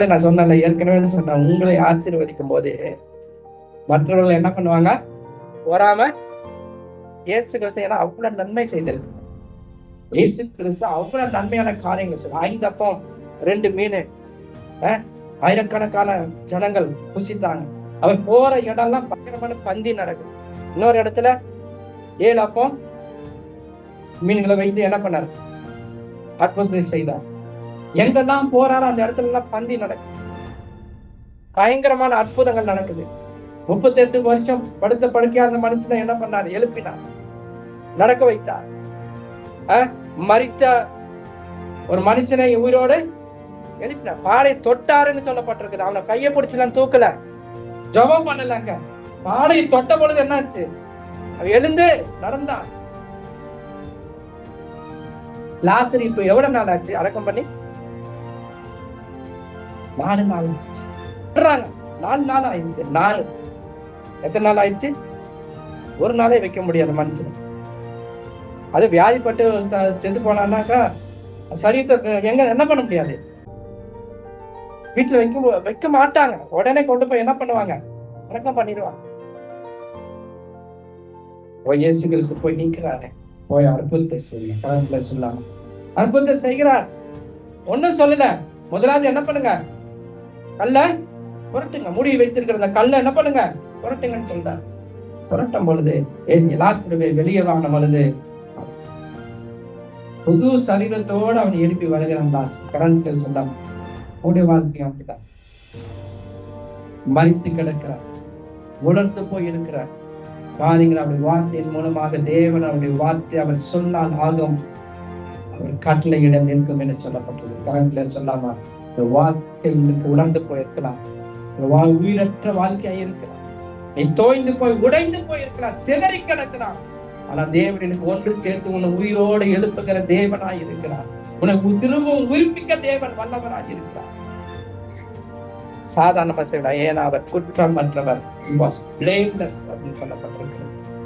நான் சொன்னேன்ல ஏற்கனவே சொன்னேன். உங்களை ஆசீர்வதிக்கும் போது மற்றவர்கள் என்ன பண்ணுவாங்க? வராம இயேசு கிறிஸ்து ஏன்னா அவ்வளவு நன்மை செய்திருக்கு இயேசு கிறிஸ்து அவ்வளவு நன்மையான காரியங்கள் செய்ய ஐந்து அப்பம் ரெண்டு மீன் ஆயிரக்கணக்கான ஜனங்கள் புசித்தாங்க. அவர் போற இடம்லாம் பயங்கரமான பந்தி நடக்குது. இன்னொரு இடத்துல ஏழு அப்பம் மீன்களை வைத்து என்ன பண்ணார்? அற்புதத்தை செய்தார். எங்கெல்லாம் போறாரோ அந்த இடத்துல எல்லாம் பந்தி நடக்குது. பயங்கரமான அற்புதங்கள் நடக்குது. முப்பத்தெட்டு வருஷம் படுத்த படுக்கையா இருந்த மனுஷனை என்ன பண்ணார்? எழுப்பினார். நடக்க வைத்தார். மறித்த ஒரு மனுஷனை உயிரோடு எழுப்பினார். பாடை தொட்டாருன்னு சொல்லப்பட்டிருக்குது. அவனை கையை பிடிச்சலாம் தூக்கல. ஜபம் பண்ணலங்க. பாடை தொட்ட பொழுது என்னாச்சு? அவ எழுந்து நடந்தான். லாசரி இப்ப எவ்வளவு நாள் ஆச்சு? அடக்கம் பண்ணி? நாலு நாள். விடுறாங்க நாலு நாள் ஆயிடுச்சு. நாலு. எத்தனை நாள் ஆயிடுச்சு? ஒரு நாளே வைக்க முடியாது மனுஷன். அது வியாதிப்பட்டு ச- செத்து போனான்னாக்கா சரீரத்தை எங்க என்ன பண்ண முடியாது? வீட்டுல வைக்க வைக்க மாட்டாங்க. உடனே கொண்டு போய் என்ன பண்ணுவாங்க? வணக்கம் பண்ணிடுவாங்க. போய் இயேசு கிறிஸ்து போய் நிக்கிறாரு. போய் அற்புதத்தை செய்யுங்க. கடவுளை சொல்லாம. அற்புதத்தை செய்கிறார். ஒண்ணும் சொல்லல. முதலாவது என்ன பண்ணுங்க? கல்ல புரட்டுங்க. முடி வைத்திருக்கிற அந்த கல்ல என்ன பண்ணுங்க? புரட்டுங்கன்னு சொல்றார். புரட்டும் பொழுது என் லாசருவை வெளியே வாங்கின பொழுது புது சரீரத்தோடு அவன் எழுப்பி வருகிறான் கரண்கள் சொல்லாம அவனுடைய வாழ்க்கையும் அப்படிதான். மறித்து கிடக்கிறார். உணர்ந்து போய் இருக்கிறார். பாருங்கள் அவருடைய வார்த்தையின் மூலமாக தேவன் அவருடைய வார்த்தை அவர் சொன்னால் ஆகும். அவர் கட்டளையிடம் நிற்கும் என்று சொல்லப்பட்டது. கரங்களை சொல்லாம? இந்த வாழ்க்கை இன்னைக்கு உணர்ந்து போயிருக்கலாம். உயிரற்ற வாழ்க்கையா இருக்கலாம். நீ தோய்ந்து போய் உடைந்து போயிருக்கலாம் சிதறி கிடக்கலாம். ஆனா தேவன் எனக்கு ஒன்று சேர்த்து உன்னை உயிரோடு எழுப்புகிற தேவனாய் இருக்கிறார். உனக்கு திரும்பவும் உயிர்ப்பிக்க தேவன் வல்லவராய் இருக்கிறார். சாதாரண செய்யலாம் ஏன்னா அவர் குற்றம் மற்றவர்? அப்படின்னு சொல்லப்பட்டிருக்கிறது.